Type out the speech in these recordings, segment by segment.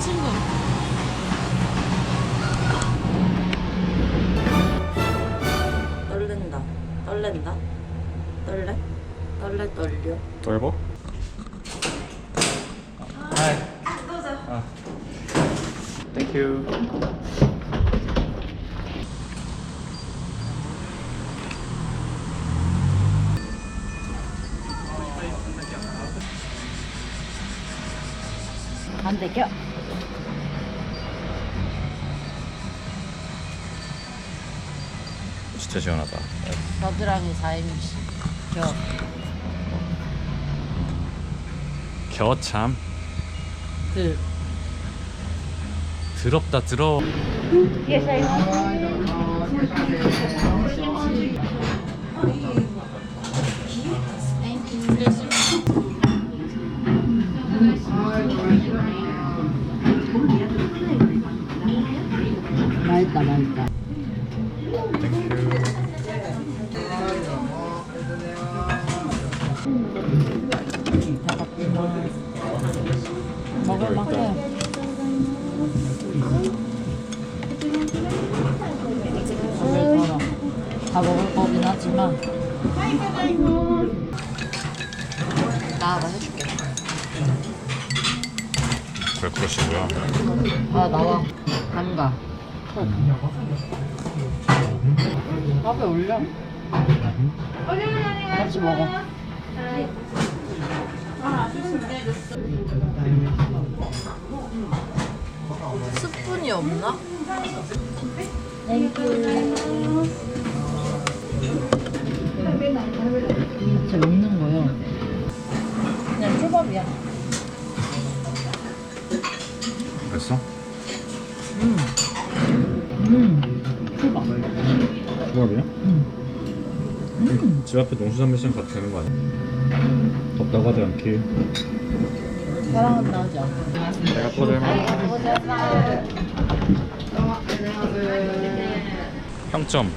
친구. 떨린다. 떨린다. 떨래? 떨래 떨려. 넓어? 하이. 아. 땡큐. 안 되겨. 진짜 시원하다. 겨드랑이 4인시. 겨. 겨참 들. 더럽다 들어. 맛있다, 맛있다. 나와봐 해줄게. 왜 그러시고요? 아 나와. 담가. 밥에 올려. 같이 먹어. 스푼이 없나? 진짜 먹는 거요. 그냥 초밥이야. 그랬어? 음. 초밥. 초밥이야? 집 앞에 농수산물시장 가도 되는 거 아니야? 덥다고 하지. 사랑한다 하지 않아. 내가 또 닮아. 평점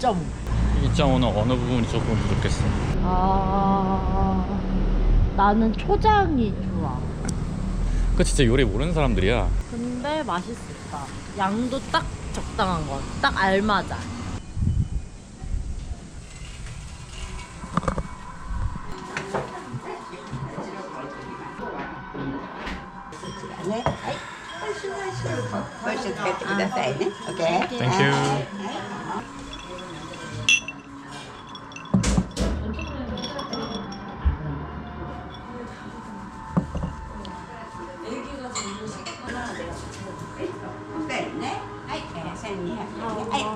7점. 2.5는 어느 부분이 조금 부족했어? 아, 나는 초장이 좋아. 그 진짜 요리 모르는 사람들이야. 근데 맛있었다. 양도 딱 적당한 것. 딱 알맞아. Jag ta färgen, okej? 땡큐.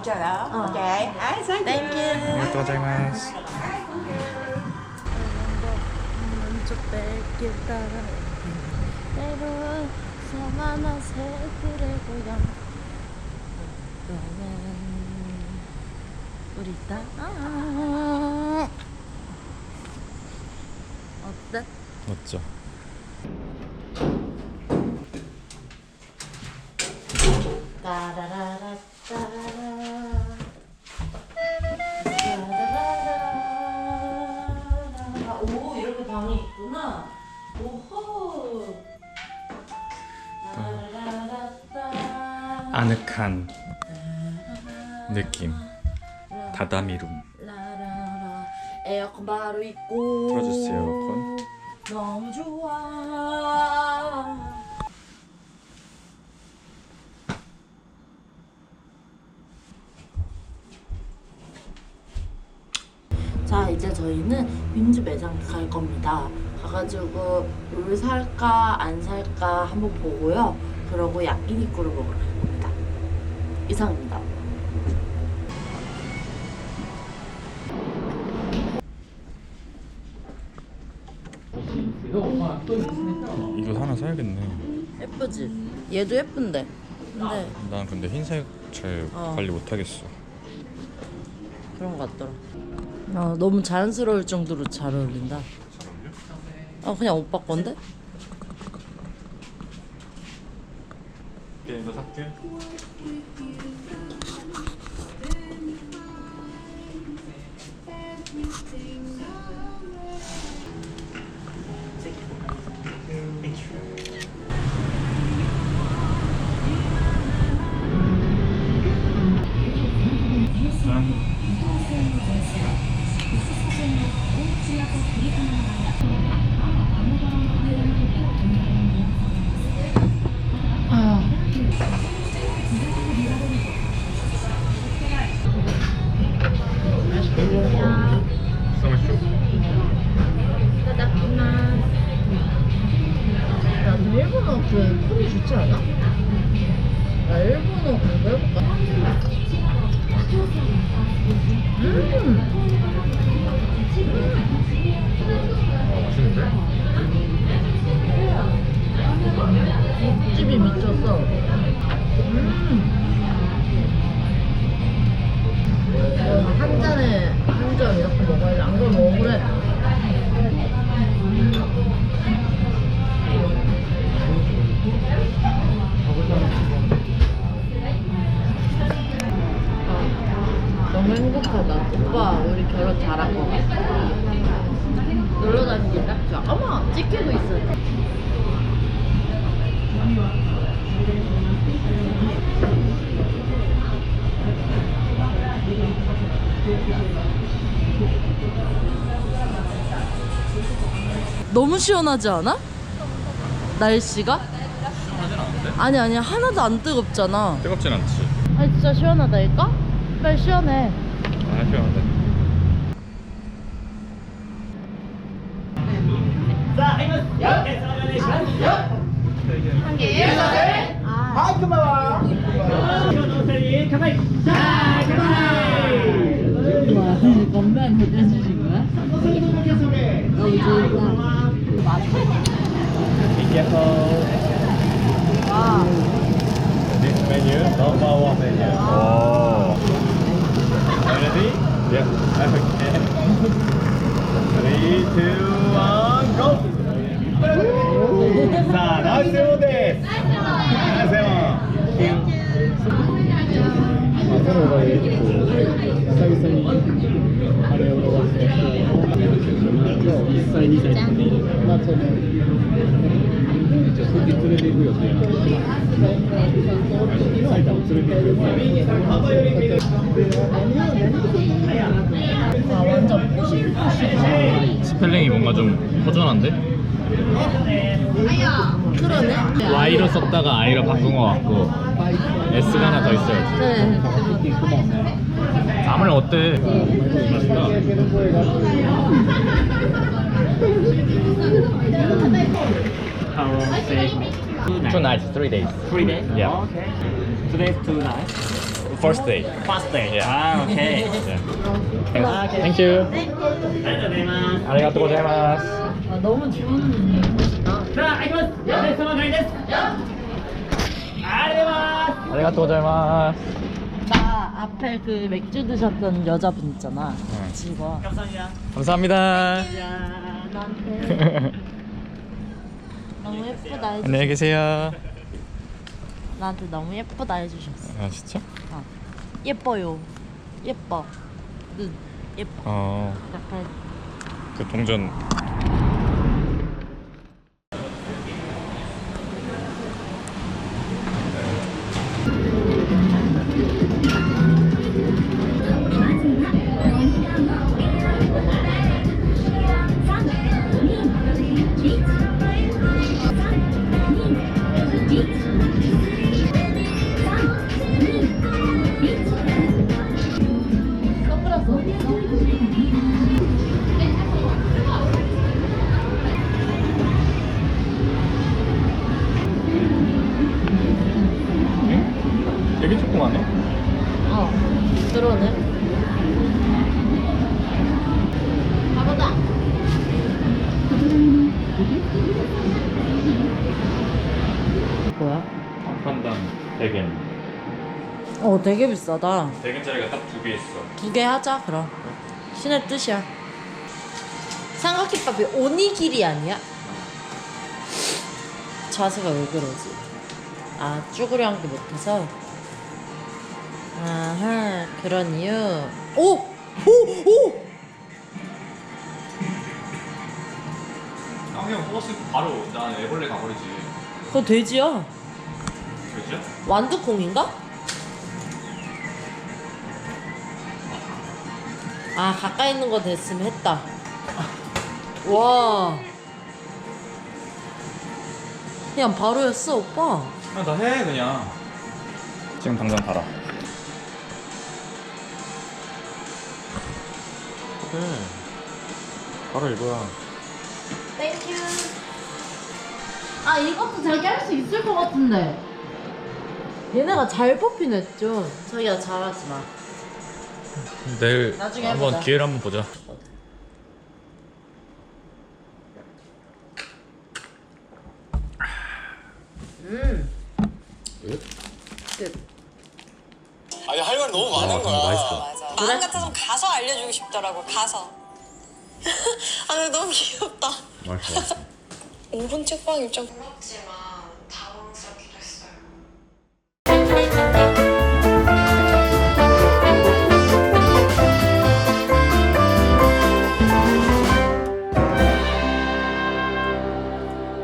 Nej, kör jag. Okej. Nej, sen 땡큐. 또 잘마스. 먼저 뺄길 따라 때론 사만한 새들의 고향 너는 우리 딸 어때? 맞죠? 따라라라 따라라라 아늑한 느낌. 다다미룸. 에어컨 바로 있고 틀어주세요, 에어컨. 너무 좋아 자 이제 저희는 민주 매장 갈 겁니다 가가지고 물 살까 안 살까 한번 보고요 그러고 야끼니꾸를 먹으러 이상입니다 이거 하나 사야겠네. 예쁘지? 얘도 예쁜데 근데 난 근데 흰색 잘 어. 관리 못하겠어. 그런 것 같더라. 아, 너무 자연스러울 정도로 잘 어울린다. 아, 그냥 오빠 건데? 이거 살게. 어, 맛있는데? 육즙이 미쳤어. 음. 잘한 거 같아. 놀러 다니기 딱 좋아. 어머, 찍히고 있어. 너무 시원하지 않아? 날씨가? 시원하진 않은데? 아니 아니 하나도 안 뜨겁잖아. 뜨겁진 않지. 아니 진짜 시원하다니까? 빨리 시원해. 아, 시원하다. 와 건반 보내주신 거야? 너무 좋다. Careful. 와. This menu, number one menu. Oh. Ready? Yeah. Okay. Three, two, one. さあ、ナイスヨです。ナイスヨその場合、こう久々にあれを伸ばして1歳、2歳とかで、まあその、 이제 속이 트레비고요. 살짝 트레비고요. 완전 스펠링이 뭔가 좀 허전한데? 그러네. Y로 썼다가 I로 바꾼 것 같고 S가 하나 더 있어요. 네. 아무래 어때? 맛있다. How long stay? Two nights. Two nights, three days. Three days? Yeah. Oh, okay. Two days, two nights. First day. First day. Yeah. Ah, okay. yeah. okay. Thank you. 아리가또 고자이마스. 아, 너무 좋은 자, 아이콘! 여기서만 가야 돼! 아리가또 아리가또 고자이마스. 나 앞에 그 맥주 드셨던 여자분 있잖아. 직원. 감사합니다. 감사합니다. 나한테. 너무 예쁘다 해주. 안녕히 계세요. 나한테 너무 예쁘다 해주셨어. 아 진짜? 어. 예뻐요. 예뻐. 눈 예뻐. 어. 약간 그 동전 되게 조그마네. 어. 그러네. 가보자. 뭐야? 판단 대겐. 어, 되게 비싸다. 대겐짜리가 딱 두 개 있어. 두 개 하자 그럼 신의 뜻이야 삼각김밥이 오니기리 아니야? 자세가 왜 그러지? 아 쭈그려 앉기 못해서 아하 그런 이유 오! 오! 오! 아 그냥 뽑았으면 바로 난 애벌레 가버리지. 그거 돼지야 그죠? 완두콩인가? 아 가까이 있는 거 됐으면 했다 와 그냥 바로였어 오빠 그냥 다 해 그냥. 지금 당장 달아. 그래. 바로 이거야. 땡큐 아 이것도 자기 할 수 있을 것 같은데. 얘네가 잘 뽑히네 좀. 자기야 잘하지 마. 내일 나중에 한번 해보자. 기회를 한번 보자. 아니 할 말 너무 많은 아, 거야. 맛있어. 맞아. 마음 같아서 가서 알려주고 싶더라고 가서. 아 근데 너무 귀엽다. 맛있어. 5분 책방 입장. 고맙지만